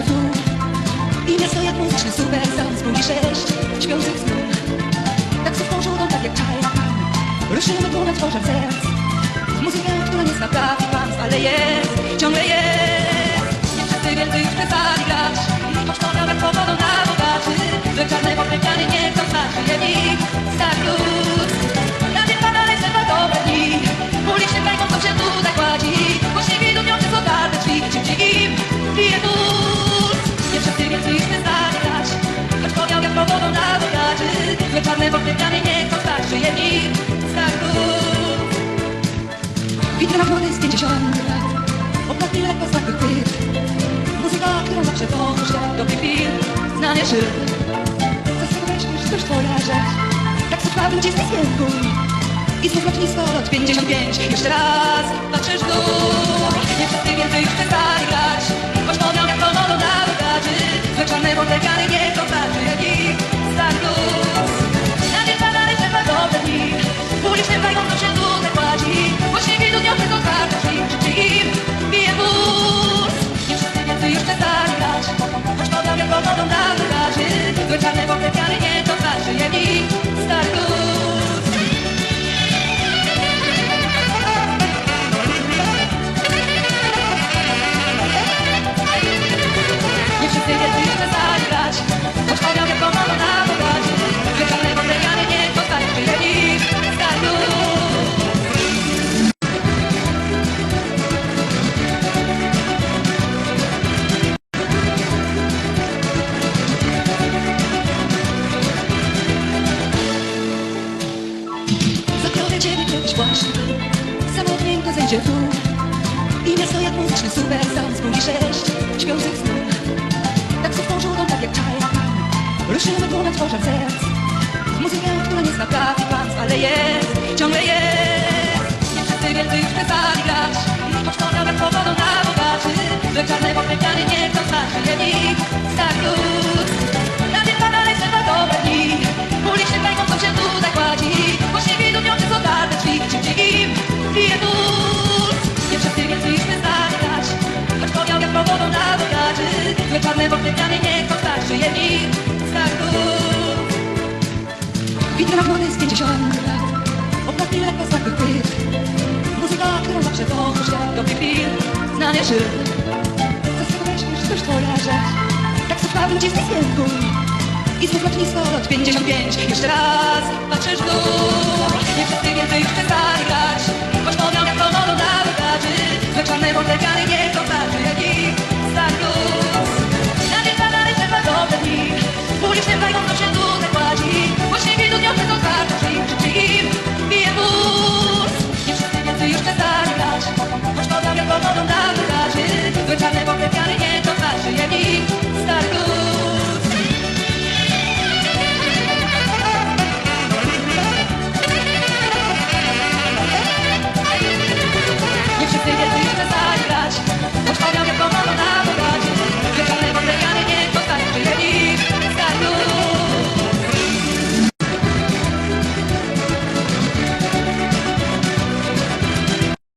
w dół I miasto jak muzyczny super sound Zbudzi sześć śpiących snów Taksówką żółtą tak jak czaj Ruszymy tu nad tworzem serc. Muzykę, która nie zna praw i kłamstw Ale jest, ciągle jest. Nie wszyscy wielcy już grać Że czarne pokręciany nie chcą znaczy Jednik, stary lud Witryna młody z 50 lat Oblatnie lekko zmarłych pyt Muzyka, którą zawsze jak dobry film. Znanie szyb. Co z tego weźmiesz, to już twoja rzecz Tak w ludzie z piękną I znów lotnisko lot 55 Jeszcze raz patrzysz w dół. Nie wszyscy więcej już przestali grać Choć pomiał jak pomodą na bogaczy Zwyczajne podlegany nie to znaczy Bajkom to się tutaj płaci Właśnie widzą dnią tylko kartę drzwi Czy im bije bus Nie wszyscy więcej już przestali grać Choć pomiał jak pomodą ciebie kiedyś właśnie. Samotnieńko zejdzie w dół. I miasto jak muzyczny super sound Zbudzi sześć. Śpiących snów Taksówką żółtą tak jak czaj. Ruszymy tu nad tworzem serc. Muzykę, która nie zna praw i kłamstw Ale jest, ciągle jest. Nie wszyscy więcej już przestali grać. Choć to nawet pogodą na bogaczy Że czarne pokręciany nie chcą znaczy pomiał jak pogodą na bogaczy Że czarne nie stary lud Witryna młody z 50 lat Oblatnie lekko zmarłych pyt Muzyka, którą zawsze kochasz jak dobry film Znanie szyb Co z tego weźmiesz, to już twoja rzecz Tak w ludzie z piękną I znów lotnisko lot 55 Jeszcze raz patrzysz w dół. Nie wszyscy więcej już przestali grać Choć pomiał jak pomodą na bogaczy Że czarne nie to znaczy Jak cause I